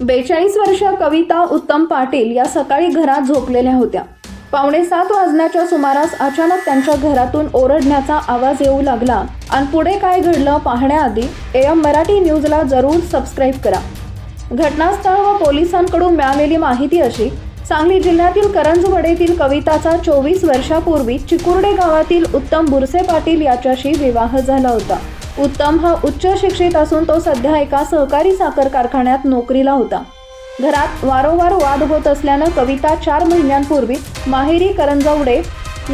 बेचाळीस वर्ष कविता उत्तम पाटील या सकाळी घरात झोपलेल्या होत्या. पावणे सात वाजण्याच्या सुमारास अचानक त्यांच्या घरातून ओरडण्याचा आवाज येऊ लागला. आणि पुढे काय घडलं पाहण्याआधी एम मराठी न्यूजला जरूर सबस्क्राईब करा. घटनास्थळ व पोलिसांकडून मिळालेली माहिती अशी सांगली जिल्ह्यातील करंजवडेतील कविताचा चोवीस वर्षापूर्वी चिकुर्डे गावातील उत्तम बुरसे पाटील याच्याशी विवाह झाला होता. उत्तम हा उच्च शिक्षित असून तो सध्या एका सहकारी साखर कारखान्यात नोकरीला होता. घरात वारंवार वाद होत असल्यानं कविता चार महिन्यांपूर्वी माहेरी करंजवडे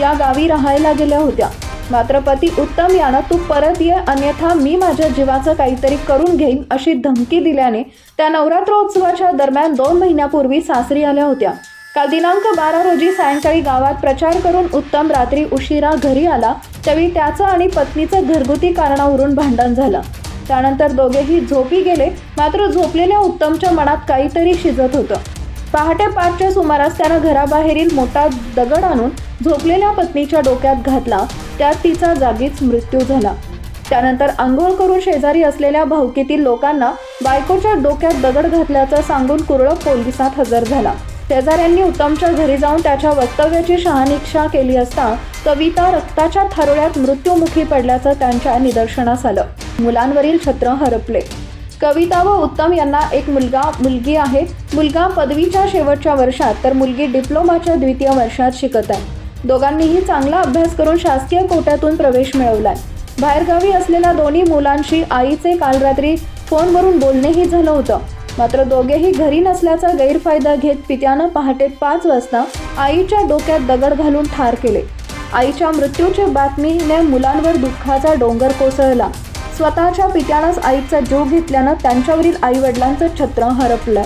या गावी राहायला गेल्या होत्या. मात्र पती उत्तम यानं तू परत ये अन्यथा मी माझ्या जीवाचं काहीतरी करून घेईन अशी धमकी दिल्याने त्या नवरात्रोत्सवाच्या दरम्यान दोन महिन्यापूर्वी सासरी आल्या होत्या. काल दिनांक बारा रोजी सायंकाळी गावात प्रचार करून उत्तम रात्री उशिरा घरी आला. त्यावेळी त्याचं आणि पत्नीचं घरगुती कारणावरून भांडण झालं. त्यानंतर दोघेही झोपी गेले. मात्र झोपलेल्या उत्तमच्या मनात काहीतरी शिजत होतं. पहाटे पाचच्या सुमारास त्यानं घराबाहेरील मोठा दगड आणून झोपलेल्या पत्नीच्या डोक्यात घातला. त्यात तिचा जागीच मृत्यू झाला. त्यानंतर आंघोळ करून शेजारी असलेल्या भावकीतील लोकांना बायकोच्या डोक्यात दगड घातल्याचं सांगून कुरळ पोलिसात हजर झाला. शेजाऱ्यांनी उत्तमच्या घरी जाऊन त्याच्या वक्तव्याची शहानिशा केली असता कविता रक्ताच्या थारोळ्यात मृत्यूमुखी पडल्याचं त्यांच्या निदर्शनास आलं. मुलांवरील छत्र हरपले. कविता व उत्तम यांना एक मुलगा मुलगी आहे. मुलगा पदवीच्या शेवटच्या वर्षात तर मुलगी डिप्लोमाच्या द्वितीय वर्षात शिकत आहे. दोघांनीही चांगला अभ्यास करून शासकीय कोट्यातून प्रवेश मिळवलाय. बाहेरगावी असलेल्या दोन्ही मुलांशी आईचे काल रात्री फोनवरून बोलणेही झालं होतं. मात्र दोघेही घरी नसल्याचा गैरफायदा घेत पित्यानं पहाटे पाच वाजता आईच्या डोक्यात दगड घालून ठार केले. आईच्या मृत्यूच्या बातमीने मुलांवर दुःखाचा डोंगर कोसळला. स्वतःच्या पित्यानंच आईचा जीव घेतल्यानं त्यांच्यावरील आई वडिलांचं छत्र हरपलं.